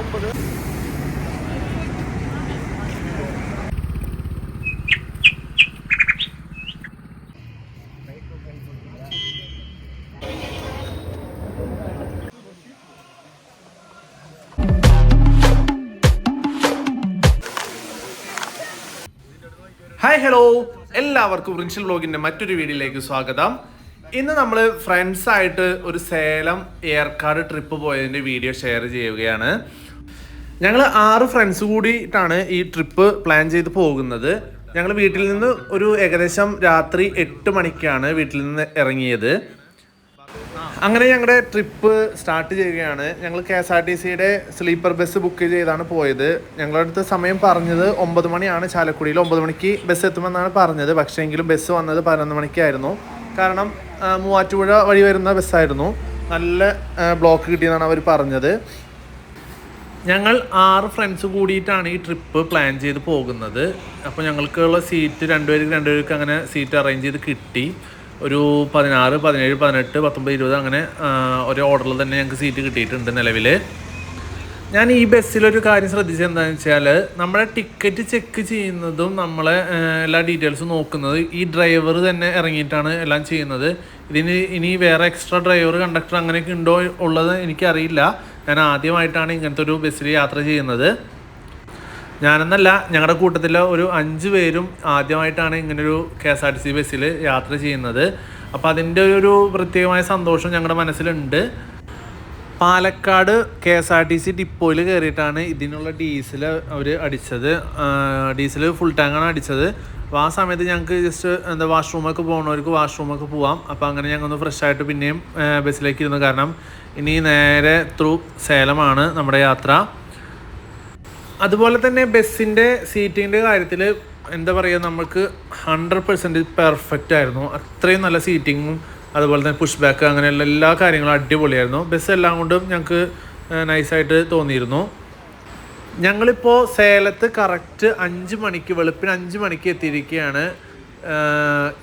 Hi hello എല്ലാവർക്കും റിൻഷൽ വ്ലോഗിന്റെ മറ്റൊരു വീഡിയോയിലേക്ക് സ്വാഗതം. ഇന്ന് നമ്മൾ ഫ്രണ്ട്സായിട്ട് ഒരു സേലം ഏർക്കാട് ട്രിപ്പ് പോയതിന്റെ വീഡിയോ ഷെയർ ചെയ്യുകയാണ്. ഞങ്ങൾ ആറ് ഫ്രണ്ട്സ് കൂടിയിട്ടാണ് ഈ ട്രിപ്പ് പ്ലാൻ ചെയ്ത് പോകുന്നത്. ഞങ്ങൾ വീട്ടിൽ നിന്ന് ഒരു ഏകദേശം രാത്രി എട്ട് മണിക്കാണ് വീട്ടിൽ നിന്ന് ഇറങ്ങിയത്. അങ്ങനെ ഞങ്ങളുടെ ട്രിപ്പ് സ്റ്റാർട്ട് ചെയ്യുകയാണ്. ഞങ്ങൾ കെ എസ് ആർ ടി സിയുടെ സ്ലീപ്പർ ബസ് ബുക്ക് ചെയ്താണ് പോയത്. ഞങ്ങളുടെ അടുത്ത് സമയം പറഞ്ഞത് ഒമ്പത് മണിയാണ്. ചാലക്കുടിയിൽ ഒമ്പത് മണിക്ക് ബസ് എത്തുമെന്നാണ് പറഞ്ഞത്. പക്ഷേ എങ്കിലും ബസ് വന്നത് പതിനൊന്ന് മണിക്കായിരുന്നു. കാരണം മൂവാറ്റുപുഴ വഴി വരുന്ന ബസ്സായിരുന്നു നല്ല ബ്ലോക്ക് കിട്ടിയെന്നാണ് അവർ പറഞ്ഞത്. ഞങ്ങൾ ആറ് ഫ്രണ്ട്സ് കൂടിയിട്ടാണ് ഈ ട്രിപ്പ് പ്ലാൻ ചെയ്ത് പോകുന്നത്. അപ്പോൾ ഞങ്ങൾക്കുള്ള സീറ്റ് രണ്ടുപേർക്ക് രണ്ടുപേർക്ക് അങ്ങനെ സീറ്റ് അറേഞ്ച് ചെയ്ത് കിട്ടി. ഒരു പതിനാറ് പതിനേഴ് പതിനെട്ട് പത്തൊമ്പത് ഇരുപത് അങ്ങനെ ഒരു ഓർഡറിൽ തന്നെ ഞങ്ങൾക്ക് സീറ്റ് കിട്ടിയിട്ടുണ്ട് നിലവിൽ ഞാൻ ഈ ബസ്സിലൊരു കാര്യം ശ്രദ്ധിച്ചത് എന്താണെന്ന് വെച്ചാൽ നമ്മളെ ടിക്കറ്റ് ചെക്ക് ചെയ്യുന്നതും നമ്മളെ എല്ലാ ഡീറ്റെയിൽസും നോക്കുന്നത് ഈ ഡ്രൈവർ തന്നെ ഇറങ്ങിയിട്ടാണ് എല്ലാം ചെയ്യുന്നത്. ഇതിന് ഇനി വേറെ എക്സ്ട്രാ ഡ്രൈവർ കണ്ടക്ടർ അങ്ങനെയൊക്കെ ഉണ്ടോ ഉള്ളത് എനിക്കറിയില്ല. ഞാൻ ആദ്യമായിട്ടാണ് ഇങ്ങനത്തെ ഒരു ബസ്സിൽ യാത്ര ചെയ്യുന്നത്. ഞാനെന്നല്ല ഞങ്ങളുടെ കൂട്ടത്തിലെ ഒരു അഞ്ച് പേരും ആദ്യമായിട്ടാണ് ഇങ്ങനൊരു K S R T C ബസ്സിൽ യാത്ര ചെയ്യുന്നത്. അപ്പോൾ അതിന്റെ ഒരു പ്രത്യേകമായ സന്തോഷം ഞങ്ങളുടെ മനസ്സിലുണ്ട്. Palakkad K S R T C ഡിപ്പോയിൽ കയറിയിട്ടാണ് ഇതിനുള്ള ഡീസൽ അവർ അടിച്ചത് ഡീസൽ ഫുൾ ടാങ്കാണ് അടിച്ചത്. അപ്പോൾ ആ സമയത്ത് ഞങ്ങൾക്ക് ജസ്റ്റ് എന്താ വാഷ്റൂമൊക്കെ പോകണവർക്ക് വാഷ്റൂമൊക്കെ പോവാം. അപ്പോൾ അങ്ങനെ ഞങ്ങൾ ഒന്ന് ഫ്രഷ് ആയിട്ട് പിന്നെയും ബസ്സിലേക്ക് ഇരുന്നു കാരണം ഇനി നേരെ ത്രൂ സേലമാണ് നമ്മുടെ യാത്ര. അതുപോലെ തന്നെ ബസ്സിന്റെ സീറ്റിങ്ങിന്റെ കാര്യത്തിൽ എന്താ പറയുക നമുക്ക് ഹൺഡ്രഡ് പെർസെന്റ് പെർഫെക്റ്റ് ആയിരുന്നു. അത്രയും നല്ല സീറ്റിങ്ങും അതുപോലെ തന്നെ പുഷ് ബാക്ക് അങ്ങനെയുള്ള എല്ലാ കാര്യങ്ങളും അടിപൊളിയായിരുന്നു. ബസ് എല്ലാം കൊണ്ടും ഞങ്ങൾക്ക് നൈസായിട്ട് തോന്നിയിരുന്നു. ഞങ്ങളിപ്പോൾ സേലത്ത് കറക്റ്റ് അഞ്ച് മണിക്ക് വെളുപ്പിന് അഞ്ച് മണിക്ക് എത്തിയിരിക്കുകയാണ്.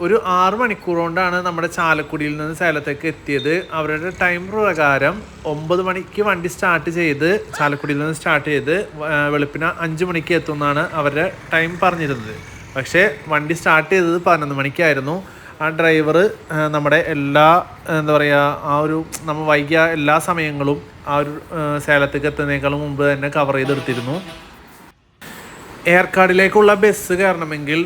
ഒരു ആറ് മണിക്കൂർ കൊണ്ടാണ് നമ്മുടെ ചാലക്കുടിയിൽ നിന്ന് സേലത്തേക്ക് എത്തിയത്. അവരുടെ ടൈം പ്രകാരം ഒമ്പത് മണിക്ക് വണ്ടി സ്റ്റാർട്ട് ചെയ്ത് ചാലക്കുടിയിൽ നിന്ന് സ്റ്റാർട്ട് ചെയ്ത് വെളുപ്പിന് അഞ്ച് മണിക്ക് എത്തുമെന്നാണ് അവരുടെ ടൈം പറഞ്ഞിരുന്നത്. പക്ഷേ വണ്ടി സ്റ്റാർട്ട് ചെയ്തത് പതിനൊന്ന് മണിക്കായിരുന്നു. ആ ഡ്രൈവർ നമ്മുടെ എല്ലാ എന്താ പറയുക ആ ഒരു നമ്മൾ വൈകിയ എല്ലാ സമയങ്ങളും ആ ഒരു സേലത്തേക്ക് എത്തുന്നതിനേക്കാളും മുമ്പ് തന്നെ കവർ ചെയ്തെടുത്തിരുന്നു. ഏർക്കാടിലേക്കുള്ള ബസ് കയറണമെങ്കിൽ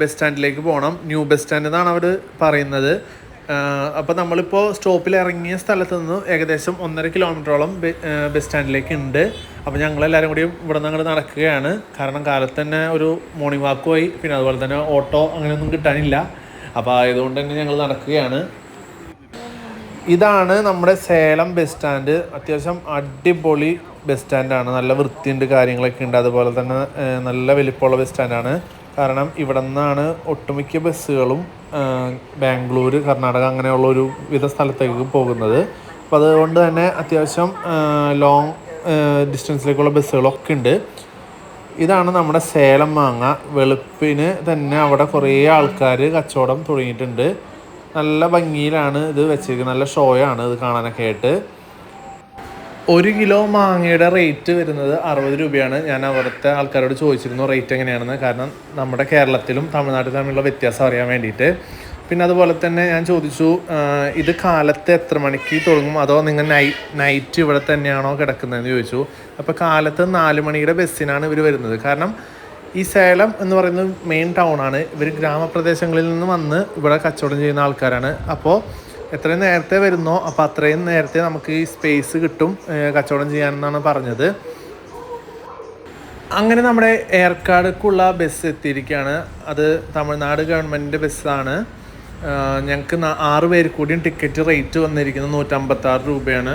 ബസ് സ്റ്റാൻഡിലേക്ക് പോകണം ന്യൂ ബസ് സ്റ്റാൻഡ് എന്നാണ് അവർ പറയുന്നത്. അപ്പോൾ നമ്മളിപ്പോൾ സ്റ്റോപ്പിൽ ഇറങ്ങിയ സ്ഥലത്ത് നിന്ന് ഏകദേശം ഒന്നര കിലോമീറ്ററോളം ബസ് സ്റ്റാൻഡിലേക്ക് ഉണ്ട്. അപ്പോൾ ഞങ്ങളെല്ലാവരും കൂടി ഇവിടെ നിന്ന് അങ്ങോട്ട് നടക്കുകയാണ്. കാരണം കാലത്ത് തന്നെ ഒരു മോർണിംഗ് വാക്ക് പോയി. പിന്നെ അതുപോലെ തന്നെ ഓട്ടോ അങ്ങനെയൊന്നും കിട്ടാനില്ല. അപ്പോൾ ആയതുകൊണ്ട് തന്നെ ഞങ്ങൾ നടക്കുകയാണ്. ഇതാണ് നമ്മുടെ സേലം ബസ് സ്റ്റാൻഡ്. അത്യാവശ്യം അടിപൊളി ബസ് സ്റ്റാൻഡാണ് നല്ല വൃത്തിയുണ്ട് കാര്യങ്ങളൊക്കെ ഉണ്ട്. അതുപോലെ തന്നെ നല്ല വലിപ്പമുള്ള ബസ് സ്റ്റാൻഡാണ് കാരണം ഇവിടെ നിന്നാണ് ഒട്ടുമിക്ക ബസ്സുകളും ബാംഗ്ലൂർ കർണാടക അങ്ങനെയുള്ള ഒരു വിധ സ്ഥലത്തേക്ക് പോകുന്നത്. അപ്പോൾ അതുകൊണ്ട് തന്നെ അത്യാവശ്യം ലോങ് ഡിസ്റ്റൻസിലേക്കുള്ള ബസ്സുകളൊക്കെ ഉണ്ട്. ഇതാണ് നമ്മുടെ സേലം മാങ്ങ. വെളുപ്പിന് തന്നെ അവിടെ കുറേ ആൾക്കാർ കച്ചവടം തുടങ്ങിയിട്ടുണ്ട്. നല്ല ഭംഗിയിലാണ് ഇത് വെച്ചിരിക്കുന്നത്. നല്ല ഷോയാണ് ഇത് കാണാനൊക്കെ ആയിട്ട്. ഒരു കിലോ മാങ്ങയുടെ റേറ്റ് വരുന്നത് അറുപത് രൂപയാണ്. ഞാൻ അവിടുത്തെ ആൾക്കാരോട് ചോദിച്ചിരുന്നു റേറ്റ് എങ്ങനെയാണെന്ന്. കാരണം നമ്മുടെ കേരളത്തിലും തമിഴ്നാട്ടിലും തമ്മിലുള്ള വ്യത്യാസം അറിയാൻ വേണ്ടിയിട്ട്. പിന്നെ അതുപോലെ തന്നെ ഞാൻ ചോദിച്ചു ഇത് കാലത്ത് എത്ര മണിക്ക് തുടങ്ങും? അതോ നിങ്ങൾ നൈ നൈറ്റ് ഇവിടെ തന്നെയാണോ കിടക്കുന്നതെന്ന് ചോദിച്ചു. അപ്പോൾ കാലത്ത് നാല് മണിയുടെ ബസ്സിനാണ് ഇവർ വരുന്നത്. കാരണം ഈ സേലം എന്ന് പറയുന്നത് മെയിൻ ടൗൺ ആണ്. ഇവർ ഗ്രാമപ്രദേശങ്ങളിൽ നിന്ന് വന്ന് ഇവിടെ കച്ചവടം ചെയ്യുന്ന ആൾക്കാരാണ്. അപ്പോൾ എത്രയും നേരത്തെ വരുന്നോ അപ്പോൾ അത്രയും നേരത്തെ നമുക്ക് ഈ സ്പേസ് കിട്ടും കച്ചവടം ചെയ്യാനെന്നാണ് പറഞ്ഞത്. അങ്ങനെ നമ്മുടെ ഏർക്കാടുക്കുള്ള ബസ് എത്തിയിരിക്കുകയാണ്. അത് തമിഴ്നാട് ഗവൺമെന്റിന്റെ ബസ്സാണ്. ഞങ്ങൾക്ക് ആറ് പേര് കൂടിയും ടിക്കറ്റ് റേറ്റ് വന്നിരിക്കുന്നത് നൂറ്റമ്പത്താറ് രൂപയാണ്.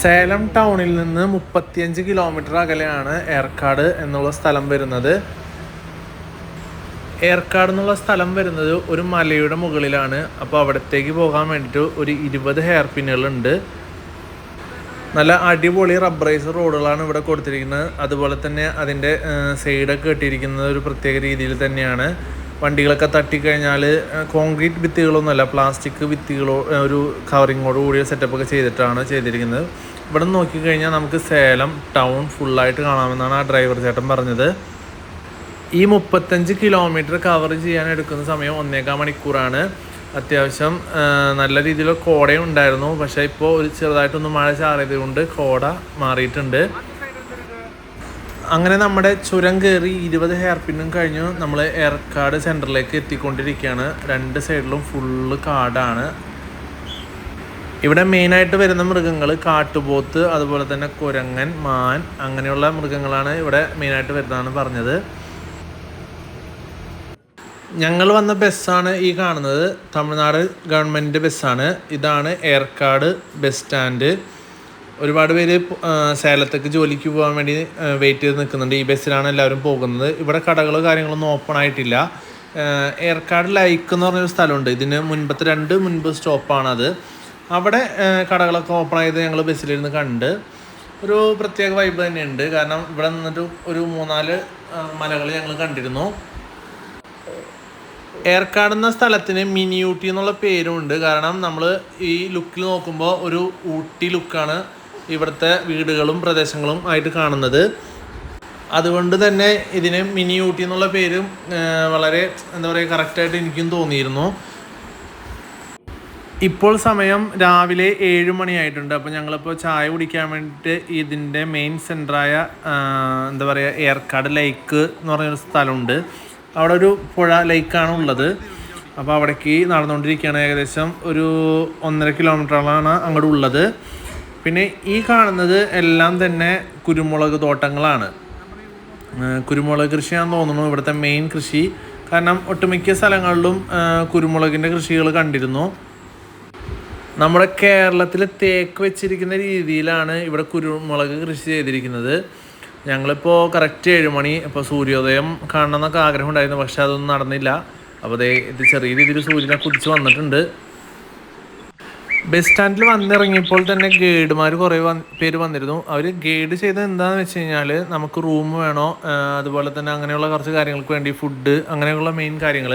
സേലം ടൗണിൽ നിന്ന് മുപ്പത്തിയഞ്ച് കിലോമീറ്റർ അകലെയാണ് ഏർക്കാട് എന്നുള്ള സ്ഥലം വരുന്നത്. ഏർക്കാട് എന്നുള്ള സ്ഥലം വരുന്നത് ഒരു മലയുടെ മുകളിലാണ്. അപ്പോൾ അവിടത്തേക്ക് പോകാൻ വേണ്ടിയിട്ട് ഒരു ഇരുപത് ഹെയർ പിന്നുകളുണ്ട് നല്ല അടിപൊളി റബ്ബറൈസ് റോഡുകളാണ് ഇവിടെ കൊടുത്തിരിക്കുന്നത്. അതുപോലെ തന്നെ അതിന്റെ സൈഡൊക്കെ കെട്ടിയിരിക്കുന്നത് ഒരു പ്രത്യേക രീതിയിൽ തന്നെയാണ്. വണ്ടികളൊക്കെ തട്ടിക്കഴിഞ്ഞാൽ കോൺക്രീറ്റ് ഭിത്തികളൊന്നുമല്ല പ്ലാസ്റ്റിക് ഭിത്തികളോ ഒരു കവറിങ്ങോട് കൂടിയ സെറ്റപ്പൊക്കെ ചെയ്തിട്ടാണ് ചെയ്തിരിക്കുന്നത്. ഇവിടെ നിന്ന് നോക്കിക്കഴിഞ്ഞാൽ നമുക്ക് സേലം ടൗൺ ഫുള്ളായിട്ട് കാണാമെന്നാണ് ആ ഡ്രൈവർ ചേട്ടൻ പറഞ്ഞത്. ഈ മുപ്പത്തഞ്ച് കിലോമീറ്റർ കവർ ചെയ്യാൻ എടുക്കുന്ന സമയം ഒന്നേകാൽ മണിക്കൂറാണ്. അത്യാവശ്യം നല്ല രീതിയിൽ കോടയും ഉണ്ടായിരുന്നു. പക്ഷേ ഇപ്പോൾ ഒരു ചെറുതായിട്ടൊന്ന് മഴ ചാറിയത് കൊണ്ട് കോട മാറിയിട്ടുണ്ട്. അങ്ങനെ നമ്മുടെ ചുരം കയറി ഇരുപത് ഹെയർ പിന്നും കഴിഞ്ഞു. നമ്മൾ ഏർക്കാട് സെന്ററിലേക്ക് എത്തിക്കൊണ്ടിരിക്കുകയാണ്. രണ്ട് സൈഡിലും ഫുള്ള് കാടാണ്. ഇവിടെ മെയിനായിട്ട് വരുന്ന മൃഗങ്ങൾ കാട്ടുപോത്ത് അതുപോലെ തന്നെ കുരങ്ങൻ മാൻ അങ്ങനെയുള്ള മൃഗങ്ങളാണ് ഇവിടെ മെയിനായിട്ട് വരുന്നതെന്ന് പറഞ്ഞത്. ഞങ്ങൾ വന്ന ബസ്സാണ് ഈ കാണുന്നത്. തമിഴ്നാട് ഗവൺമെന്റ് ബസ്സാണ് ഇതാണ് ഏർക്കാട് ബസ് സ്റ്റാൻഡ് ഒരുപാട് പേര് സേലത്തേക്ക് ജോലിക്ക് പോകാൻ വേണ്ടി വെയിറ്റ് ചെയ്ത് നിൽക്കുന്നുണ്ട്. ഈ ബസ്സിലാണ് എല്ലാവരും പോകുന്നത്. ഇവിടെ കടകളോ കാര്യങ്ങളൊന്നും ഓപ്പൺ ആയിട്ടില്ല. ഏർക്കാട് ലൈക്ക് എന്ന് പറഞ്ഞൊരു സ്ഥലമുണ്ട്. ഇതിന് മുൻപത്തെ രണ്ട് മുൻപ് സ്റ്റോപ്പാണത്. അവിടെ കടകളൊക്കെ ഓപ്പൺ ആയത് ഞങ്ങൾ ബസ്സിലിരുന്ന് കണ്ട് ഒരു പ്രത്യേക വൈബ് തന്നെയുണ്ട്. കാരണം ഇവിടെ നിന്നിട്ട് ഒരു മൂന്നാൽ മലകൾ ഞങ്ങൾ കണ്ടിരുന്നു. ഏർക്കാട് എന്ന സ്ഥലത്തിന് മിനി ഊട്ടി എന്നുള്ള പേരുമുണ്ട്. കാരണം നമ്മൾ ഈ ലുക്കിൽ നോക്കുമ്പോൾ ഒരു ഊട്ടി ലുക്കാണ് ഇവിടുത്തെ വീടുകളും പ്രദേശങ്ങളും ആയിട്ട് കാണുന്നത്. അതുകൊണ്ട് തന്നെ ഇതിന് മിനി ഊട്ടി എന്നുള്ള പേരും വളരെ എന്താ പറയുക കറക്റ്റായിട്ട് എനിക്കും തോന്നിയിരുന്നു. ഇപ്പോൾ സമയം രാവിലെ ഏഴ് മണിയായിട്ടുണ്ട്. അപ്പോൾ ഞങ്ങളിപ്പോൾ ചായ കുടിക്കാൻ വേണ്ടിയിട്ട് ഇതിന്റെ മെയിൻ സെന്ററായ എന്താ പറയുക ഏർക്കാട് ലേക്ക് എന്ന് പറഞ്ഞൊരു സ്ഥലമുണ്ട്. അവിടെ ഒരു പുഴ ലേക്കാണ് ഉള്ളത്. അപ്പോൾ അവിടേക്ക് നടന്നുകൊണ്ടിരിക്കുകയാണ്. ഏകദേശം ഒരു ഒന്നര കിലോമീറ്ററോളാണ് അങ്ങോട്ട് ഉള്ളത്. പിന്നെ ഈ കാണുന്നത് എല്ലാം തന്നെ കുരുമുളക് തോട്ടങ്ങളാണ്. കുരുമുളക് കൃഷിയാണെന്ന് തോന്നുന്നു. ഇവിടുത്തെ മെയിൻ കൃഷി. കാരണം ഒട്ടുമിക്ക സ്ഥലങ്ങളിലും കുരുമുളകിന്റെ കൃഷികൾ കണ്ടിരുന്നു. നമ്മുടെ കേരളത്തിൽ തേക്ക് വെച്ചിരിക്കുന്ന രീതിയിലാണ് ഇവിടെ കുരുമുളക് കൃഷി ചെയ്തിരിക്കുന്നത്. ഞങ്ങളിപ്പോൾ കറക്റ്റ് ഏഴ് മണി ഇപ്പോൾ സൂര്യോദയം കാണണം എന്നൊക്കെ ആഗ്രഹം ഉണ്ടായിരുന്നു പക്ഷെ അതൊന്നും നടന്നില്ല. അപ്പോൾ ദേ ഇത് ചെറിയ രീതിയിൽ സൂര്യനെ കുതിച്ച് വന്നിട്ടുണ്ട്. ബസ് സ്റ്റാൻഡിൽ വന്നിറങ്ങിയപ്പോൾ തന്നെ ഗൈഡുമാർ കുറേ പേര് വന്നിരുന്നു. അവർ ഗൈഡ് ചെയ്തത് എന്താണെന്ന് വെച്ച് കഴിഞ്ഞാൽ നമുക്ക് റൂം വേണോ അതുപോലെ തന്നെ അങ്ങനെയുള്ള കുറച്ച് കാര്യങ്ങൾക്ക് വേണ്ടി ഫുഡ് അങ്ങനെയുള്ള മെയിൻ കാര്യങ്ങൾ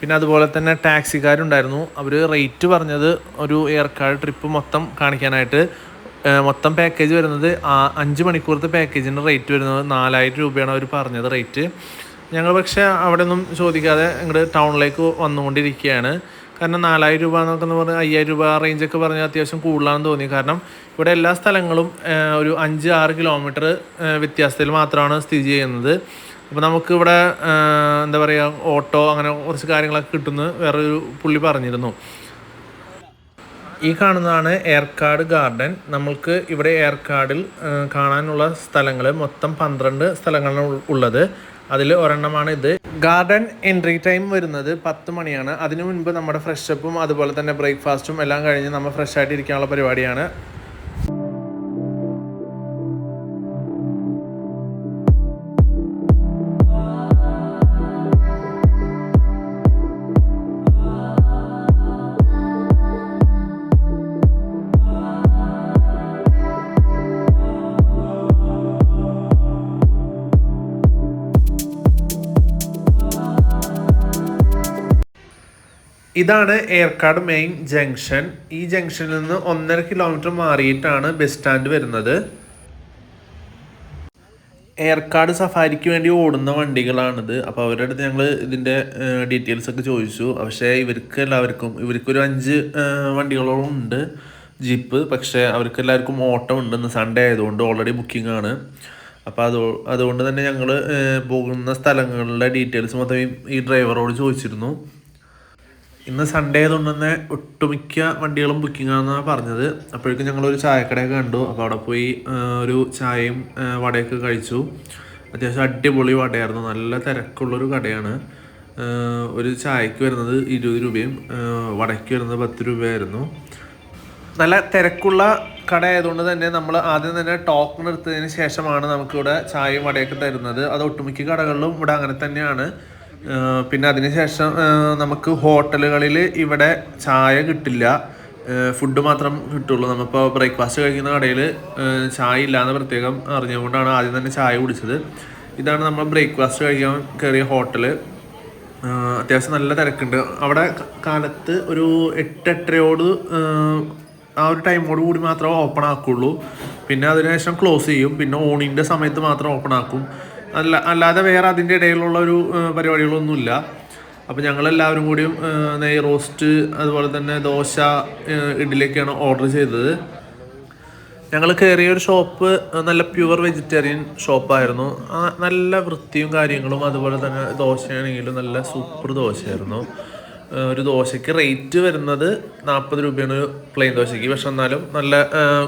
പിന്നെ അതുപോലെ തന്നെ ടാക്സിക്കാരുണ്ടായിരുന്നു. അവർ റേറ്റ് പറഞ്ഞത് ഒരു ഏർക്കാട് ട്രിപ്പ് മൊത്തം കാണിക്കാനായിട്ട്. മൊത്തം പാക്കേജ് വരുന്നത് അഞ്ച് മണിക്കൂറത്തെ പാക്കേജിന്റെ റേറ്റ് വരുന്നത് നാലായിരം രൂപയാണ് അവർ പറഞ്ഞത് റേറ്റ്. ഞങ്ങൾ പക്ഷേ അവിടെ ഒന്നും ചോദിക്കാതെ ഇങ്ങോട്ട് ടൗണിലേക്ക് വന്നുകൊണ്ടിരിക്കുകയാണ്. കാരണം നാലായിരം രൂപ എന്നൊക്കെ എന്ന് പറഞ്ഞാൽ അയ്യായിരം രൂപ റേഞ്ചൊക്കെ പറഞ്ഞാൽ അത്യാവശ്യം കൂടുതലാണെന്ന് തോന്നി. കാരണം ഇവിടെ എല്ലാ സ്ഥലങ്ങളും ഒരു അഞ്ച് ആറ് കിലോമീറ്റർ വ്യത്യാസത്തിൽ മാത്രമാണ് സ്ഥിതി ചെയ്യുന്നത്. അപ്പോൾ നമുക്ക് ഇവിടെ എന്താ പറയുക ഓട്ടോ അങ്ങനെ കുറച്ച് കാര്യങ്ങളൊക്കെ കിട്ടുമെന്ന് വേറൊരു പുള്ളി പറഞ്ഞിരുന്നു. ഈ കാണുന്നതാണ് ഏർക്കാട് ഗാർഡൻ. നമ്മൾക്ക് ഇവിടെ ഏർക്കാടിൽ കാണാനുള്ള സ്ഥലങ്ങൾ മൊത്തം പന്ത്രണ്ട് സ്ഥലങ്ങളാണ് ഉള്ളത്. അതിൽ ഒരെണ്ണമാണ് ഇത്. ഗാർഡൻ എൻട്രി ടൈം വരുന്നത് പത്ത് മണിയാണ്. അതിനു മുൻപ് നമ്മുടെ ഫ്രഷപ്പും അതുപോലെ തന്നെ ബ്രേക്ക്ഫാസ്റ്റും എല്ലാം കഴിഞ്ഞ് നമ്മൾ ഫ്രഷ് ആയിട്ട് ഇരിക്കാനുള്ള പരിപാടിയാണ്. ഇതാണ് ഏർക്കാട് മെയിൻ ജംഗ്ഷൻ ഈ ജംഗ്ഷനിൽ നിന്ന് ഒന്നര കിലോമീറ്റർ മാറിയിട്ടാണ് ബസ് സ്റ്റാൻഡ് വരുന്നത്. ഏർക്കാട് സഫാരിക്ക് വേണ്ടി ഓടുന്ന വണ്ടികളാണിത്. അപ്പോൾ അവരുടെ അടുത്ത് ഞങ്ങൾ ഇതിന്റെ ഡീറ്റെയിൽസ് ഒക്കെ ചോദിച്ചു. പക്ഷേ ഇവർക്ക് എല്ലാവർക്കും ഇവർക്കൊരു അഞ്ച് വണ്ടികളോളം ഉണ്ട്. ജീപ്പ് പക്ഷേ അവർക്ക് എല്ലാവർക്കും ഓട്ടം ഉണ്ട് സൺഡേ ആയതുകൊണ്ട് ഓൾറെഡി ബുക്കിംഗ് ആണ്. അപ്പോൾ അത് അതുകൊണ്ട് തന്നെ ഞങ്ങൾ പോകുന്ന സ്ഥലങ്ങളുടെ ഡീറ്റെയിൽസ് മൊത്തം ഈ ഡ്രൈവറോട് ചോദിച്ചിരുന്നു. ഇന്ന് സൺഡേ ആയതുകൊണ്ട് തന്നെ ഒട്ടുമിക്ക വണ്ടികളും ബുക്കിംഗ് ആണെന്നാണ് പറഞ്ഞത്. അപ്പോഴേക്കും ഞങ്ങളൊരു ചായക്കടയൊക്കെ കണ്ടു. അപ്പോൾ അവിടെ പോയി ഒരു ചായയും വടയൊക്കെ കഴിച്ചു. അത്യാവശ്യം അടിപൊളി വടയായിരുന്നു. നല്ല തിരക്കുള്ളൊരു കടയാണ്. ഒരു ചായക്ക് വരുന്നത് ഇരുപത് രൂപയും വടയ്ക്ക് വരുന്നത് പത്ത് രൂപയായിരുന്നു. നല്ല തിരക്കുള്ള കട ആയതുകൊണ്ട് തന്നെ നമ്മൾ ആദ്യം തന്നെ ടോക്കൺ എടുത്തതിന് ശേഷമാണ് നമുക്കിവിടെ ചായയും വടയൊക്കെ തരുന്നത്. അത് ഒട്ടുമിക്ക കടകളിലും ഇവിടെ അങ്ങനെ തന്നെയാണ്. പിന്നെ അതിനുശേഷം നമുക്ക് ഹോട്ടലുകളിൽ ഇവിടെ ചായ കിട്ടില്ല. ഫുഡ് മാത്രം കിട്ടുള്ളൂ. നമ്മളിപ്പോൾ ബ്രേക്ക്ഫാസ്റ്റ് കഴിക്കുന്ന കടയിൽ ചായ ഇല്ലാന്ന് പ്രത്യേകം അറിഞ്ഞുകൊണ്ടാണ് ആദ്യം തന്നെ ചായ കുടിച്ചത്. ഇതാണ് നമ്മൾ ബ്രേക്ക്ഫാസ്റ്റ് കഴിക്കാൻ കയറിയ ഹോട്ടൽ അത്യാവശ്യം നല്ല തിരക്കുണ്ട്. അവിടെ കാലത്ത് ഒരു എട്ട് എട്ടരയോട് ആഹ് ആ ഒരു ടൈമോട് കൂടി മാത്രമേ ഓപ്പൺ ആക്കുള്ളൂ. പിന്നെ അതിനുശേഷം ക്ലോസ് ചെയ്യും. പിന്നെ ഓണിന്റെ സമയത്ത് മാത്രം ഓപ്പൺ ആക്കും. അല്ല അല്ലാതെ വേറെ അതിന്റെ ഇടയിലുള്ള ഒരു പരിപാടികളൊന്നുമില്ല. അപ്പോൾ ഞങ്ങളെല്ലാവരും കൂടിയും നെയ് റോസ്റ്റ് അതുപോലെ തന്നെ ദോശ ഇഡ്ഡലിയൊക്കെയാണ് ഓർഡർ ചെയ്തത്. ഞങ്ങൾ കയറിയ ഒരു ഷോപ്പ് നല്ല പ്യുവർ വെജിറ്റേറിയൻ ഷോപ്പായിരുന്നു നല്ല വൃത്തിയും കാര്യങ്ങളും അതുപോലെ തന്നെ ദോശയാണെങ്കിലും നല്ല സൂപ്പർ ദോശയായിരുന്നു. ഒരു ദോശയ്ക്ക് റേറ്റ് വരുന്നത് നാൽപ്പത് രൂപയാണ് പ്ലെയിൻ ദോശയ്ക്ക്. പക്ഷെ എന്നാലും നല്ല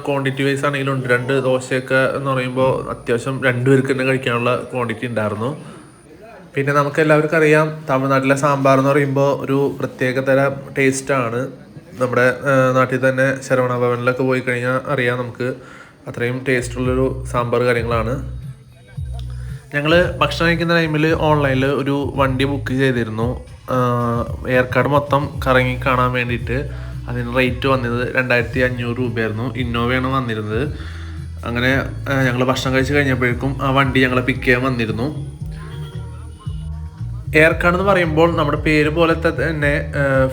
ക്വാണ്ടിറ്റി വൈസ് ആണെങ്കിലും ഉണ്ട്. രണ്ട് ദോശയൊക്കെ എന്ന് പറയുമ്പോൾ അത്യാവശ്യം രണ്ടുപേർക്ക് തന്നെ കഴിക്കാനുള്ള ക്വാണ്ടിറ്റി ഉണ്ടായിരുന്നു. പിന്നെ നമുക്ക് എല്ലാവർക്കും അറിയാം തമിഴ്നാട്ടിലെ സാമ്പാർ എന്ന് പറയുമ്പോൾ ഒരു പ്രത്യേക തരം ടേസ്റ്റാണ് നമ്മുടെ നാട്ടിൽ തന്നെ ശരവണ ഭവനിലൊക്കെ പോയി കഴിഞ്ഞാൽ അറിയാം നമുക്ക് അത്രയും ടേസ്റ്റുള്ളൊരു സാമ്പാർ കാര്യങ്ങളാണ്. ഞങ്ങൾ ഭക്ഷണം കഴിക്കുന്ന ടൈമിൽ ഓൺലൈനിൽ ഒരു വണ്ടി ബുക്ക് ചെയ്തിരുന്നു. എയർകാർഡ് മൊത്തം കറങ്ങി കാണാൻ വേണ്ടിയിട്ട് അതിന് റേറ്റ് വന്നത് രണ്ടായിരത്തി അഞ്ഞൂറ് രൂപയായിരുന്നു ഇന്നോവയാണ് വന്നിരുന്നത്. അങ്ങനെ ഞങ്ങൾ ഭക്ഷണം കഴിച്ച് കഴിഞ്ഞപ്പോഴേക്കും ആ വണ്ടി ഞങ്ങളെ പിക്ക് ചെയ്യാൻ വന്നിരുന്നു. കാർഡ് എന്ന് പറയുമ്പോൾ നമ്മുടെ പേര് പോലത്തെ തന്നെ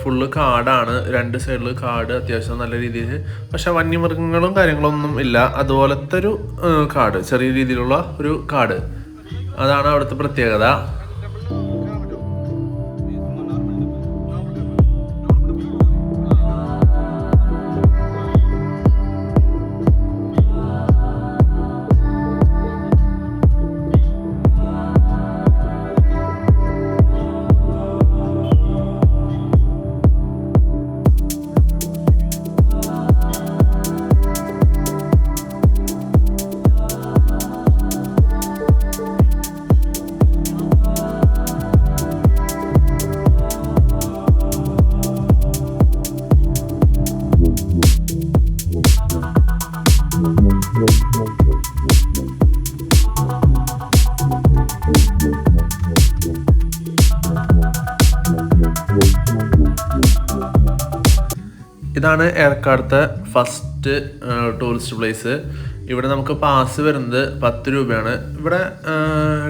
ഫുള്ള് കാടാണ് രണ്ട് സൈഡിൽ കാട് അത്യാവശ്യം നല്ല രീതിയിൽ പക്ഷെ വന്യമൃഗങ്ങളും കാര്യങ്ങളൊന്നും ഇല്ല. അതുപോലത്തെ ഒരു കാട് ചെറിയ രീതിയിലുള്ള ഒരു കാട് അതാണ് അവിടുത്തെ പ്രത്യേകത. ഇതാണ് ഏർക്കാടത്തെ ഫസ്റ്റ് ടൂറിസ്റ്റ് പ്ലേസ് ഇവിടെ നമുക്ക് പാസ് വരുന്നത് പത്ത് രൂപയാണ്. ഇവിടെ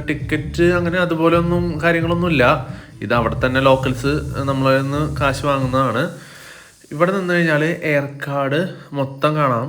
ടിക്കറ്റ് അങ്ങനെ അതുപോലെ ഒന്നും കാര്യങ്ങളൊന്നുമില്ല ഇത് അവിടെ തന്നെ ലോക്കൽസ് നമ്മളിൽ നിന്ന് കാശ് വാങ്ങുന്നതാണ്. ഇവിടെ നിന്ന് കഴിഞ്ഞാൽ ഏർക്കാട് മൊത്തം കാണാം.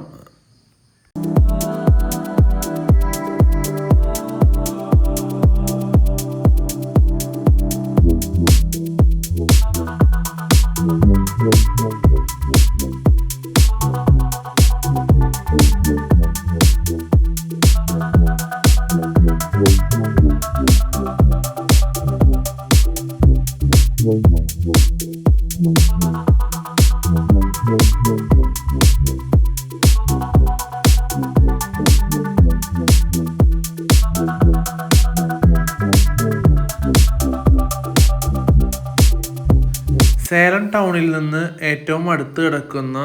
അടുത്ത് കിടക്കുന്ന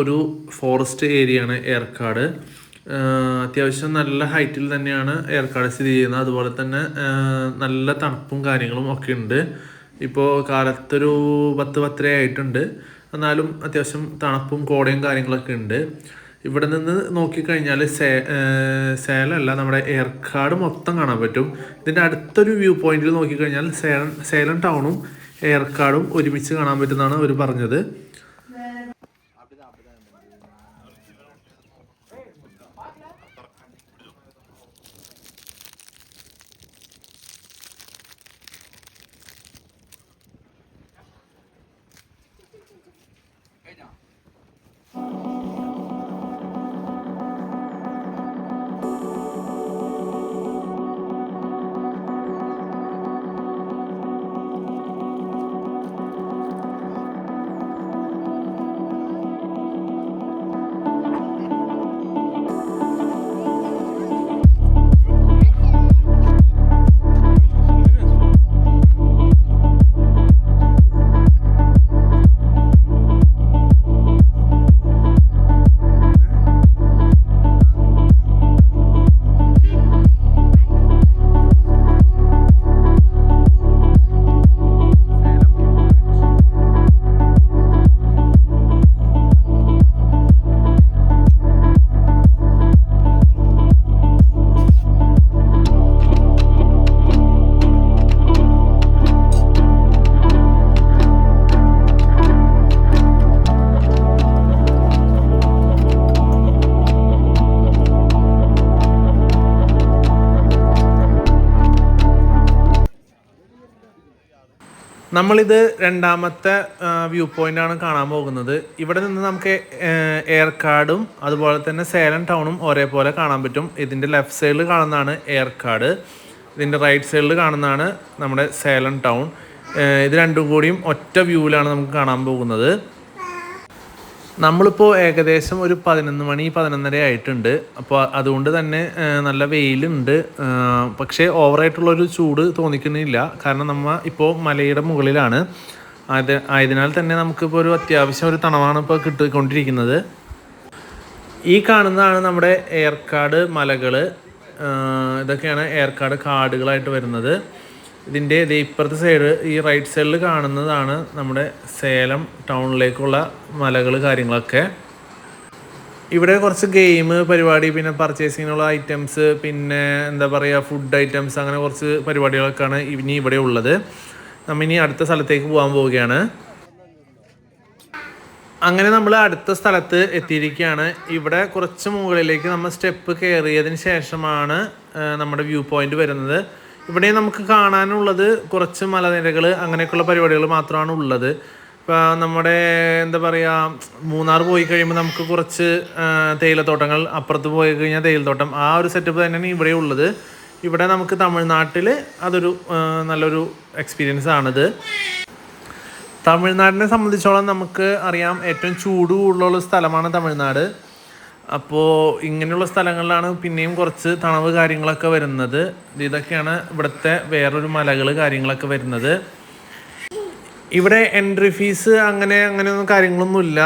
ഒരു ഫോറസ്റ്റ് ഏരിയയാണ് ഏർക്കാട്. അത്യാവശ്യം നല്ല ഹൈറ്റിൽ തന്നെയാണ് ഏർക്കാട് സ്ഥിതി ചെയ്യുന്നത്. അതുപോലെ തന്നെ നല്ല തണുപ്പും കാര്യങ്ങളും ഒക്കെ ഉണ്ട്. ഇപ്പോൾ കാലത്തൊരു പത്ത് പത്തര ആയിട്ടുണ്ട്. എന്നാലും അത്യാവശ്യം തണുപ്പും കോടയും കാര്യങ്ങളൊക്കെ ഉണ്ട്. ഇവിടെ നിന്ന് നോക്കിക്കഴിഞ്ഞാൽ സേ സേലമല്ല നമ്മുടെ ഏർക്കാട് മൊത്തം കാണാൻ പറ്റും. ഇതിന്റെ അടുത്തൊരു വ്യൂ പോയിന്റിൽ നോക്കിക്കഴിഞ്ഞാൽ സേലം സേലം ടൗണും ഏർക്കാടും ഒരുമിച്ച് കാണാൻ പറ്റുന്നതാണ് അവർ പറഞ്ഞത്. നമ്മളിത് രണ്ടാമത്തെ വ്യൂ പോയിന്റ് ആണ് കാണാൻ പോകുന്നത്. ഇവിടെ നിന്ന് നമുക്ക് ഏർക്കാടും അതുപോലെ തന്നെ സേലം ടൗണും ഒരേപോലെ കാണാൻ പറ്റും. ഇതിന്റെ ലെഫ്റ്റ് സൈഡിൽ കാണുന്നതാണ് ഏർക്കാട് ഇതിന്റെ റൈറ്റ് സൈഡിൽ കാണുന്നതാണ് നമ്മുടെ സേലം ടൗൺ ഇത് രണ്ടും കൂടിയും ഒറ്റ വ്യൂവിലാണ് നമുക്ക് കാണാൻ പോകുന്നത്. നമ്മളിപ്പോൾ ഏകദേശം ഒരു പതിനൊന്ന് മണി പതിനൊന്നര ആയിട്ടുണ്ട്. അപ്പോൾ അതുകൊണ്ട് തന്നെ നല്ല വെയിലുണ്ട്. പക്ഷേ ഓവറായിട്ടുള്ളൊരു ചൂട് തോന്നിക്കുന്നില്ല. കാരണം നമ്മൾ ഇപ്പോൾ മലയുടെ മുകളിലാണ്. അത് ആയതിനാൽ തന്നെ നമുക്കിപ്പോൾ ഒരു അത്യാവശ്യം ഒരു തണവാണ് ഇപ്പോൾ കിട്ടിക്കൊണ്ടിരിക്കുന്നത്. ഈ കാണുന്നതാണ് നമ്മുടെ ഏർക്കാട് മലകൾ ഇതൊക്കെയാണ് ഏർക്കാട് കാടുകളായിട്ട് വരുന്നത്. ഇതിന്റെ ഇപ്പുറത്തെ സൈഡ് ഈ റൈറ്റ് സൈഡിൽ കാണുന്നതാണ് നമ്മുടെ സേലം ടൗണിലേക്കുള്ള മലകൾ കാര്യങ്ങളൊക്കെ. ഇവിടെ കുറച്ച് ഗെയിം പരിപാടി പിന്നെ പർച്ചേസിങ്ങിനുള്ള ഐറ്റംസ് പിന്നെ എന്താ പറയുക ഫുഡ് ഐറ്റംസ് അങ്ങനെ കുറച്ച് പരിപാടികളൊക്കെയാണ് ഇനി ഇവിടെ ഉള്ളത്. നമ്മൾ ഇനി അടുത്ത സ്ഥലത്തേക്ക് പോകാൻ പോവുകയാണ്. അങ്ങനെ നമ്മൾ അടുത്ത സ്ഥലത്ത് എത്തിയിരിക്കുകയാണ്. ഇവിടെ കുറച്ച് മുകളിലേക്ക് നമ്മൾ സ്റ്റെപ്പ് കയറിയതിന് ശേഷമാണ് നമ്മുടെ വ്യൂ പോയിന്റ് വരുന്നത്. ഇവിടെ നമുക്ക് കാണാനുള്ളത് കുറച്ച് മലനിരകൾ അങ്ങനെയൊക്കെയുള്ള പരിപാടികൾ മാത്രമാണ് ഉള്ളത്. ഇപ്പോൾ നമ്മുടെ എന്താ പറയുക മൂന്നാർ പോയി കഴിയുമ്പോൾ നമുക്ക് കുറച്ച് തേയിലത്തോട്ടങ്ങൾ അപ്പുറത്ത് പോയി കഴിഞ്ഞാൽ തേയിലത്തോട്ടം. ആ ഒരു സെറ്റപ്പ് തന്നെയാണ് ഇവിടെ ഉള്ളത്. ഇവിടെ നമുക്ക് തമിഴ്നാട്ടിൽ അതൊരു നല്ലൊരു എക്സ്പീരിയൻസ് ആണിത്. തമിഴ്നാടിനെ സംബന്ധിച്ചോളം നമുക്ക് അറിയാം ഏറ്റവും ചൂട് കൂടുതലുള്ള സ്ഥലമാണ് തമിഴ്നാട്. അപ്പോൾ ഇങ്ങനെയുള്ള സ്ഥലങ്ങളിലാണ് പിന്നെയും കുറച്ച് തണവ് കാര്യങ്ങളൊക്കെ വരുന്നത്. ഇതൊക്കെയാണ് ഇവിടുത്തെ വേറൊരു മലകൾ കാര്യങ്ങളൊക്കെ വരുന്നത്. ഇവിടെ എൻട്രി ഫീസ് അങ്ങനെ അങ്ങനെയൊന്നും കാര്യങ്ങളൊന്നുമില്ല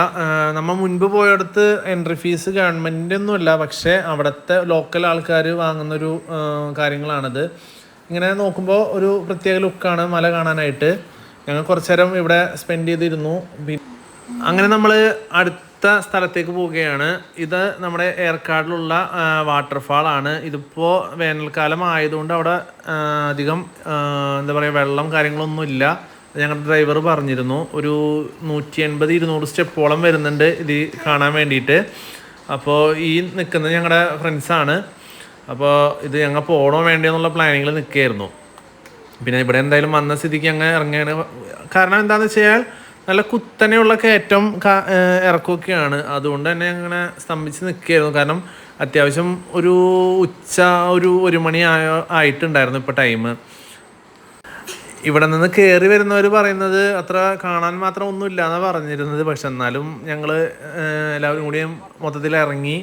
നമ്മൾ മുൻപ് പോയടത്ത് എൻട്രി ഫീസ് ഗവൺമെന്റിന്റെ ഒന്നുമില്ല പക്ഷേ അവിടുത്തെ ലോക്കൽ ആൾക്കാർ വാങ്ങുന്നൊരു കാര്യങ്ങളാണത്. ഇങ്ങനെ നോക്കുമ്പോൾ ഒരു പ്രത്യേക ലുക്കാണ് മല കാണാനായിട്ട്. ഞങ്ങൾ കുറച്ചു നേരം ഇവിടെ സ്പെൻഡ് ചെയ്തിരുന്നു. അങ്ങനെ നമ്മൾ അടുത്ത സ്ഥലത്തേക്ക് പോവുകയാണ്. ഇത് നമ്മുടെ ഏർക്കാടിലുള്ള വാട്ടർഫാൾ ആണ്. ഇതിപ്പോൾ വേനൽക്കാലം ആയതുകൊണ്ട് അവിടെ അധികം എന്താ പറയുക വെള്ളം കാര്യങ്ങളൊന്നും ഇല്ല. ഞങ്ങളുടെ ഡ്രൈവർ പറഞ്ഞിരുന്നു ഒരു നൂറ്റി എൺപത് ഇരുന്നൂറ് സ്റ്റെപ്പോളം വരുന്നുണ്ട് ഇത് കാണാൻ വേണ്ടിയിട്ട്. അപ്പോൾ ഈ നിൽക്കുന്നത് ഞങ്ങളുടെ ഫ്രണ്ട്സാണ് അപ്പോൾ ഇത് ഞങ്ങൾ പോകണോ എന്നുള്ള പ്ലാനിങ്ങിൽ നിൽക്കുകയായിരുന്നു പിന്നെ ഇവിടെ എന്തായാലും വന്ന സ്ഥിതിക്ക് അങ്ങ് ഇറങ്ങുകയാണ് കാരണം എന്താണെന്ന് വെച്ച് കഴിഞ്ഞാൽ നല്ല കുത്തനെയുള്ള കയറ്റം ഇറക്കുകയൊക്കെയാണ് അതുകൊണ്ട് തന്നെ അങ്ങനെ സ്തംഭിച്ച് നിൽക്കുകയായിരുന്നു. കാരണം അത്യാവശ്യം ഒരു ഉച്ച ഒരു ഒരു മണി ആയ ആയിട്ടുണ്ടായിരുന്നു ഇപ്പോൾ ടൈം ഇവിടെ നിന്ന് കയറി വരുന്നവർ പറയുന്നത് അത്ര കാണാൻ മാത്രം ഒന്നുമില്ല എന്നാണ് പറഞ്ഞിരുന്നത്. പക്ഷെ എന്നാലും ഞങ്ങൾ എല്ലാവരും കൂടിയും മൊത്തത്തിൽ ഇറങ്ങി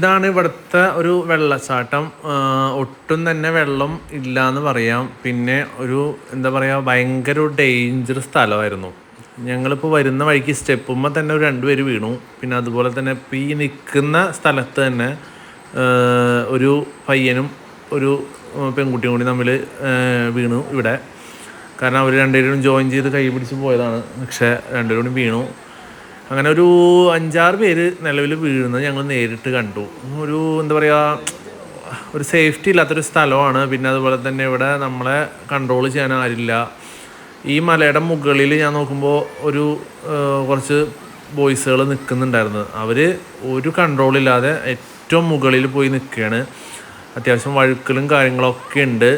ഇതാണ് ഇവിടുത്തെ ഒരു വെള്ളച്ചാട്ടം. ഒട്ടും തന്നെ വെള്ളം ഇല്ല എന്ന് പറയാം. പിന്നെ ഒരു എന്താ പറയുക ഭയങ്കര ഒരു ഡേഞ്ചർ സ്ഥലമായിരുന്നു. ഞങ്ങളിപ്പോൾ വരുന്ന വഴിക്ക് സ്റ്റെപ്പുമ്പോൾ തന്നെ ഒരു രണ്ടുപേര് വീണു. പിന്നെ അതുപോലെ തന്നെ ഇപ്പം ഈ നിൽക്കുന്ന സ്ഥലത്ത് തന്നെ ഒരു പയ്യനും ഒരു പെൺകുട്ടിയും കൂടി തമ്മിൽ വീണു ഇവിടെ. കാരണം അവർ രണ്ടുപേരും ജോയിൻ ചെയ്ത് കൈ പിടിച്ച് പോയതാണ്. പക്ഷേ രണ്ടുപേരും കൂടി വീണു. അങ്ങനെ ഒരു അഞ്ചാറ് പേര് നിലവിൽ വീഴുന്നത് ഞങ്ങൾ നേരിട്ട് കണ്ടു. ഒരു എന്താ പറയുക ഒരു സേഫ്റ്റി ഇല്ലാത്തൊരു സ്ഥലമാണ്. പിന്നെ അതുപോലെ തന്നെ ഇവിടെ നമ്മളെ കൺട്രോൾ ചെയ്യാൻ ആരില്ല. ഈ മലയുടെ മുകളിൽ ഞാൻ നോക്കുമ്പോൾ ഒരു കുറച്ച് ബോയ്സുകൾ നിൽക്കുന്നുണ്ടായിരുന്നു അവർ ഒരു കൺട്രോൾ ഇല്ലാതെ ഏറ്റവും മുകളിൽ പോയി നിൽക്കുകയാണ് അത്യാവശ്യം വഴുക്കലും കാര്യങ്ങളൊക്കെ ഉണ്ട്.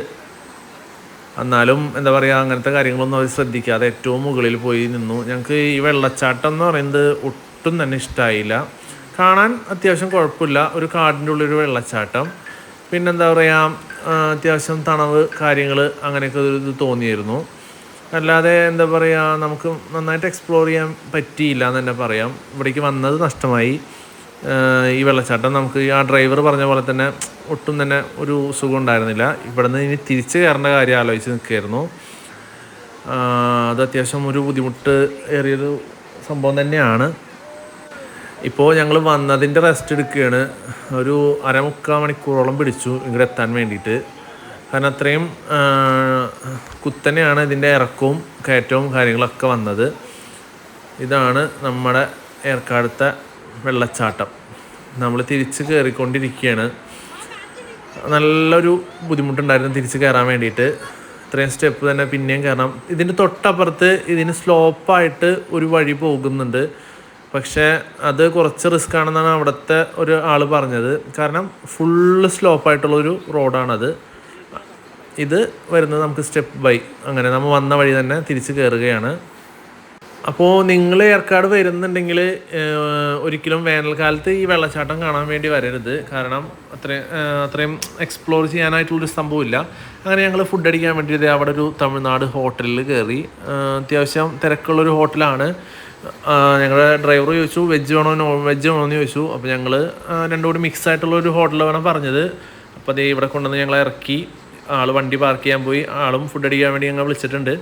എന്നാലും എന്താ പറയുക അങ്ങനത്തെ കാര്യങ്ങളൊന്നും അവർ ശ്രദ്ധിക്കാതെ ഏറ്റവും മുകളിൽ പോയി നിന്നു. ഞങ്ങൾക്ക് ഈ വെള്ളച്ചാട്ടം എന്ന് പറയുന്നത് ഒട്ടും തന്നെ ഇഷ്ടമായില്ല കാണാൻ അത്യാവശ്യം കുഴപ്പമില്ല. ഒരു കാടിന്റെ ഉള്ളിൽ ഒരു വെള്ളച്ചാട്ടം. പിന്നെന്താ പറയുക അത്യാവശ്യം തണവ് കാര്യങ്ങൾ അങ്ങനെയൊക്കെ ഒരു ഇത് തോന്നിയിരുന്നു അല്ലാതെ എന്താ പറയുക നമുക്ക് നന്നായിട്ട് എക്സ്പ്ലോർ ചെയ്യാൻ പറ്റിയില്ല എന്ന് തന്നെ പറയാം. ഇവിടേക്ക് വന്നത് നഷ്ടമായി. ഈ വെള്ളച്ചാട്ടം നമുക്ക് ആ ഡ്രൈവർ പറഞ്ഞ പോലെ തന്നെ ഒട്ടും തന്നെ ഒരു സുഖം ഉണ്ടായിരുന്നില്ല ഇവിടെ നിന്ന് ഇനി തിരിച്ചു കയറേണ്ട കാര്യം ആലോചിച്ച് നിൽക്കുകയായിരുന്നു. അത് അത്യാവശ്യം ഒരു ബുദ്ധിമുട്ട് ഏറിയൊരു സംഭവം തന്നെയാണ്. ഇപ്പോൾ ഞങ്ങൾ വന്നതിന്റെ റെസ്റ്റ് എടുക്കുകയാണ്. ഒരു അരമുക്കാൽ മണിക്കൂറോളം പിടിച്ചു ഇവിടെ എത്താൻ വേണ്ടിയിട്ട്. കാരണം അത്രയും കുത്തനെയാണ് ഇതിന്റെ ഇറക്കവും കയറ്റവും കാര്യങ്ങളൊക്കെ വന്നത്. ഇതാണ് നമ്മുടെ ഏർക്കാടത്തെ വെള്ളച്ചാട്ടം. നമ്മൾ തിരിച്ച് കയറിക്കൊണ്ടിരിക്കുകയാണ്. നല്ലൊരു ബുദ്ധിമുട്ടുണ്ടായിരുന്നു തിരിച്ച് കയറാൻ വേണ്ടിയിട്ട്. ഇത്രയും സ്റ്റെപ്പ് തന്നെ പിന്നെയും കയറണം. ഇതിന്റെ തൊട്ടപ്പുറത്ത് ഇതിന് സ്ലോപ്പായിട്ട് ഒരു വഴി പോകുന്നുണ്ട്. പക്ഷേ അത് കുറച്ച് റിസ്ക് ആണെന്നാണ് അവിടുത്തെ ഒരു ആൾ പറഞ്ഞത്. കാരണം ഫുള്ള് സ്ലോപ്പായിട്ടുള്ളൊരു റോഡാണത് ഇത് വരുന്നത് നമുക്ക് സ്റ്റെപ്പ് ബൈ അങ്ങനെ നമ്മൾ വന്ന വഴി തന്നെ തിരിച്ച് കയറുകയാണ്. അപ്പോൾ നിങ്ങൾ ഏർക്കാട് വരുന്നുണ്ടെങ്കിൽ ഒരിക്കലും വേനൽക്കാലത്ത് ഈ വെള്ളച്ചാട്ടം കാണാൻ വേണ്ടി വരരുത്. കാരണം അത്രയും അത്രയും എക്സ്പ്ലോർ ചെയ്യാനായിട്ടുള്ളൊരു സംഭവമില്ല. അങ്ങനെ ഞങ്ങൾ ഫുഡ് അടിക്കാൻ വേണ്ടി അവിടെ ഒരു തമിഴ്നാട് ഹോട്ടലിൽ കയറി. അത്യാവശ്യം തിരക്കുള്ളൊരു ഹോട്ടലാണ്. ഞങ്ങളുടെ ഡ്രൈവർ ചോദിച്ചു വെജ് വേണോ നോൺ വെജ് വേണോ? എന്ന് ചോദിച്ചു. അപ്പോൾ ഞങ്ങൾ രണ്ടും കൂടി മിക്സ് ആയിട്ടുള്ള ഒരു വേണം പറഞ്ഞത്. അപ്പോൾ അതേ ഇവിടെ കൊണ്ടുവന്ന് ഞങ്ങളെ ഇറക്കി. ആൾ വണ്ടി പാർക്ക് ചെയ്യാൻ പോയി. ആളും ഫുഡ് അടിക്കാൻ വേണ്ടി ഞങ്ങൾ വിളിച്ചിട്ടുണ്ട്.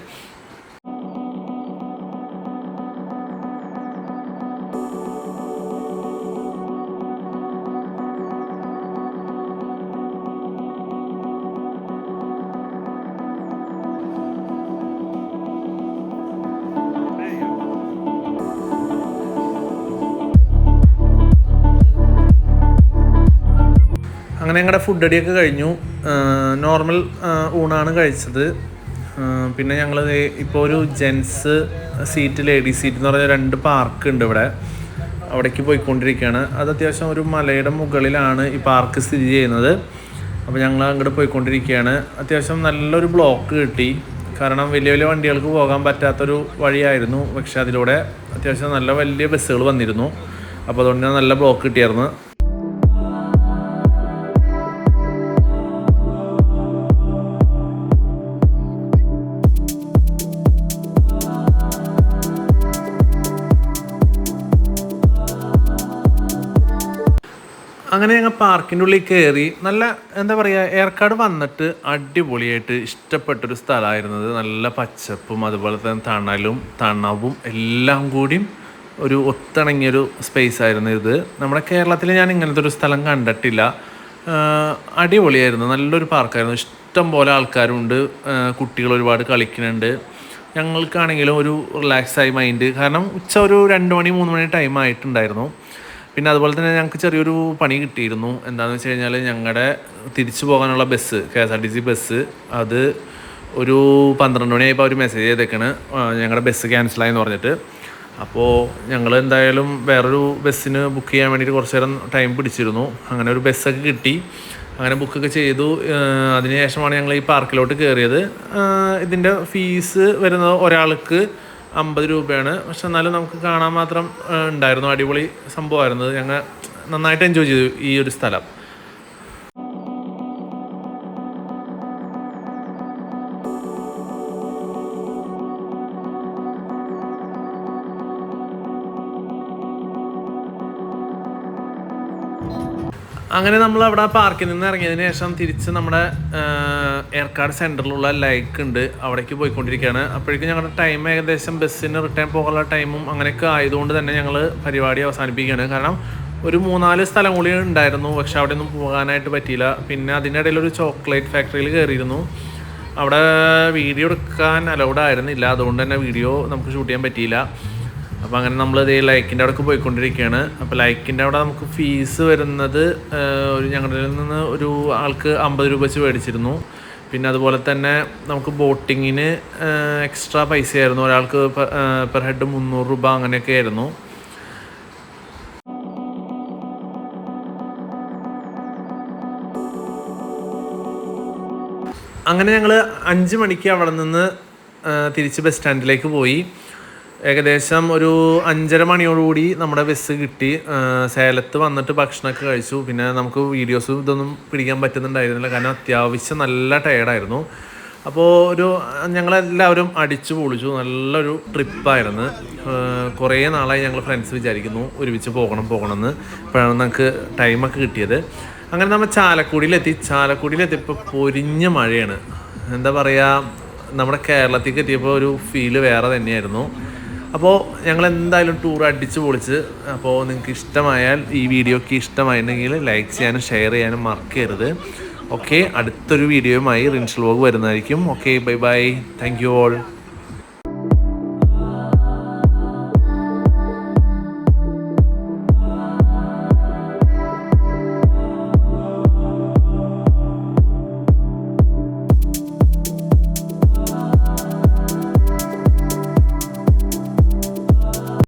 അങ്ങനെ ഞങ്ങളുടെ ഫുഡ് അടിയൊക്കെ കഴിഞ്ഞു നോർമൽ ഊണാണ് കഴിച്ചത്. പിന്നെ ഞങ്ങൾ ഇപ്പോൾ ഒരു ജെൻസ് സീറ്റ് ലേഡീസ് സീറ്റ് എന്ന് പറഞ്ഞ രണ്ട് പാർക്ക് ഉണ്ട് ഇവിടെ. അവിടേക്ക് പോയിക്കൊണ്ടിരിക്കുകയാണ് അത് അത്യാവശ്യം ഒരു മലയുടെ മുകളിലാണ് ഈ പാർക്ക് സ്ഥിതി ചെയ്യുന്നത്. അപ്പോൾ ഞങ്ങൾ അങ്ങോട്ട് പോയിക്കൊണ്ടിരിക്കുകയാണ് അത്യാവശ്യം നല്ലൊരു ബ്ലോക്ക് കിട്ടി. കാരണം വലിയ വലിയ വണ്ടികൾക്ക് പോകാൻ പറ്റാത്തൊരു വഴിയായിരുന്നു. പക്ഷെ അതിലൂടെ അത്യാവശ്യം നല്ല വലിയ ബസ്സുകൾ വന്നിരുന്നു. അപ്പോൾ അതുകൊണ്ട് നല്ല ബ്ലോക്ക് കിട്ടിയായിരുന്നു. അങ്ങനെ ഞങ്ങൾ പാർക്കിന്റെ ഉള്ളിൽ കയറി നല്ല എന്താ പറയുക ഏർക്കാട് വന്നിട്ട് അടിപൊളിയായിട്ട് ഇഷ്ടപ്പെട്ടൊരു സ്ഥലമായിരുന്നത്. നല്ല പച്ചപ്പും അതുപോലെ തന്നെ തണലും തണവും എല്ലാം കൂടിയും ഒരു ഒത്തിണങ്ങിയൊരു സ്പേസ് ആയിരുന്നു ഇത്. നമ്മുടെ കേരളത്തിൽ ഞാൻ ഇങ്ങനത്തെ ഒരു സ്ഥലം കണ്ടിട്ടില്ല. അടിപൊളിയായിരുന്നു. നല്ലൊരു പാർക്കായിരുന്നു ഇഷ്ടം പോലെ ആൾക്കാരുണ്ട്. കുട്ടികൾ ഒരുപാട് കളിക്കുന്നുണ്ട്. ഞങ്ങൾക്കാണെങ്കിലും ഒരു റിലാക്സായി മൈൻഡ് കാരണം ഉച്ച ഒരു രണ്ട് മണി മൂന്ന് മണി ടൈം ആയിട്ടുണ്ടായിരുന്നു. പിന്നെ അതുപോലെ തന്നെ ഞങ്ങൾക്ക് ചെറിയൊരു പണി കിട്ടിയിരുന്നു. എന്താണെന്ന് വെച്ച് കഴിഞ്ഞാൽ ഞങ്ങളുടെ തിരിച്ചു പോകാനുള്ള bus K S R T C bus അത് ഒരു പന്ത്രണ്ട് മണിയായപ്പോൾ അവർ മെസ്സേജ് ചെയ്തേക്കാണ്. ഞങ്ങളുടെ ബസ് ക്യാൻസലായെന്ന് പറഞ്ഞിട്ട്. അപ്പോൾ ഞങ്ങൾ എന്തായാലും വേറൊരു ബസ്സിന് ബുക്ക് ചെയ്യാൻ വേണ്ടിയിട്ട് കുറച്ച് നേരം ടൈം പിടിച്ചിരുന്നു. അങ്ങനെ ഒരു ബസ്സൊക്കെ കിട്ടി. അങ്ങനെ ബുക്കൊക്കെ ചെയ്തു. അതിനുശേഷമാണ് ഞങ്ങൾ ഈ പാർക്കിലോട്ട് കയറിയത് ഇതിന്റെ ഫീസ് വരുന്നത് ഒരാൾക്ക് അമ്പത് രൂപയാണ്. പക്ഷെ എന്നാലും നമുക്ക് കാണാൻ മാത്രം ഉണ്ടായിരുന്നു. അടിപൊളി സംഭവമായിരുന്നു. ഞങ്ങൾ നന്നായിട്ട് എൻജോയ് ചെയ്തു ഈ ഒരു സ്ഥലം. അങ്ങനെ നമ്മൾ അവിടെ പാർക്കിൽ നിന്ന് ഇറങ്ങിയതിന് ശേഷം തിരിച്ച് നമ്മുടെ ഏർക്കാട് സെന്ററിലുള്ള ലൈക്ക് ഉണ്ട്. അവിടേക്ക് പോയിക്കൊണ്ടിരിക്കുകയാണ്. അപ്പോഴേക്കും ഞങ്ങളുടെ ടൈം ഏകദേശം ബസ്സിന് റിട്ടേൺ പോകാനുള്ള ടൈമും അങ്ങനെയൊക്കെ ആയതുകൊണ്ട് തന്നെ ഞങ്ങൾ പരിപാടി അവസാനിപ്പിക്കുകയാണ്. കാരണം ഒരു മൂന്നാൽ സ്ഥലം കൂടി ഉണ്ടായിരുന്നു. പക്ഷെ അവിടെ ഒന്നും പോകാനായിട്ട് പറ്റിയില്ല. പിന്നെ അതിനിടയിൽ ഒരു ചോക്ലേറ്റ് ഫാക്ടറിയിൽ കയറിയിരുന്നു. അവിടെ വീഡിയോ എടുക്കാൻ അലൗഡ് ആയിരുന്നില്ല. അതുകൊണ്ട് തന്നെ വീഡിയോ നമുക്ക് ഷൂട്ട് ചെയ്യാൻ പറ്റിയില്ല. അപ്പോൾ അങ്ങനെ നമ്മൾ ഇതേ ലൈക്കിന്റെ അവിടേക്ക് പോയിക്കൊണ്ടിരിക്കുകയാണ് അപ്പോൾ ലൈക്കിന്റെ അവിടെ നമുക്ക് ഫീസ് വരുന്നത് ഒരു ഞങ്ങളുടെ നിന്ന് ഒരു ആൾക്ക് അമ്പത് രൂപ വെച്ച് മേടിച്ചിരുന്നു. പിന്നെ അതുപോലെ തന്നെ നമുക്ക് ബോട്ടിങ്ങിന് എക്സ്ട്രാ പൈസയായിരുന്നു. ഒരാൾക്ക് പെർ ഹെഡ് മുന്നൂറ് രൂപ അങ്ങനെയൊക്കെ ആയിരുന്നു. അങ്ങനെ ഞങ്ങൾ അഞ്ച് മണിക്ക് അവിടെ നിന്ന് തിരിച്ച് ബസ് സ്റ്റാൻഡിലേക്ക് പോയി. ഏകദേശം ഒരു അഞ്ചര മണിയോടുകൂടി നമ്മുടെ ബസ് കിട്ടി. സേലത്ത് വന്നിട്ട് ഭക്ഷണമൊക്കെ കഴിച്ചു. പിന്നെ നമുക്ക് വീഡിയോസ് ഇതൊന്നും പിടിക്കാൻ പറ്റുന്നുണ്ടായിരുന്നില്ല. കാരണം അത്യാവശ്യം നല്ല ടയർഡായിരുന്നു അപ്പോൾ ഒരു ഞങ്ങളെല്ലാവരും അടിച്ചു പൊളിച്ചു. നല്ലൊരു ട്രിപ്പായിരുന്നു കുറേ നാളായി ഞങ്ങൾ ഫ്രണ്ട്സ് വിചാരിക്കുന്നു ഒരുമിച്ച് പോകണം പോകണം എന്ന് ഇപ്പോഴാണ് നമുക്ക് ടൈമൊക്കെ കിട്ടിയത്. അങ്ങനെ നമ്മൾ ചാലക്കുടിയിലെത്തി. ചാലക്കുടിയിലെത്തിയപ്പോൾ പൊരിഞ്ഞ മഴയാണ്. എന്താ പറയുക നമ്മുടെ കേരളത്തിലേക്ക് എത്തിയപ്പോൾ ഒരു ഫീൽ വേറെ തന്നെയായിരുന്നു. അപ്പോൾ ഞങ്ങൾ എന്തായാലും ടൂർ അടിച്ച് പൊളിച്ച് അപ്പോൾ നിങ്ങൾക്ക് ഇഷ്ടമായാൽ ഈ വീഡിയോക്ക് ഇഷ്ടമായിട്ടുണ്ടെങ്കിൽ ലൈക്ക് ചെയ്യാനും ഷെയർ ചെയ്യാനും മറക്കരുത്. ഓക്കെ അടുത്തൊരു വീഡിയോയുമായി റിൻഷൽ വ്ലോഗ് വരുന്നതായിരിക്കും. Okay bye bye thank you all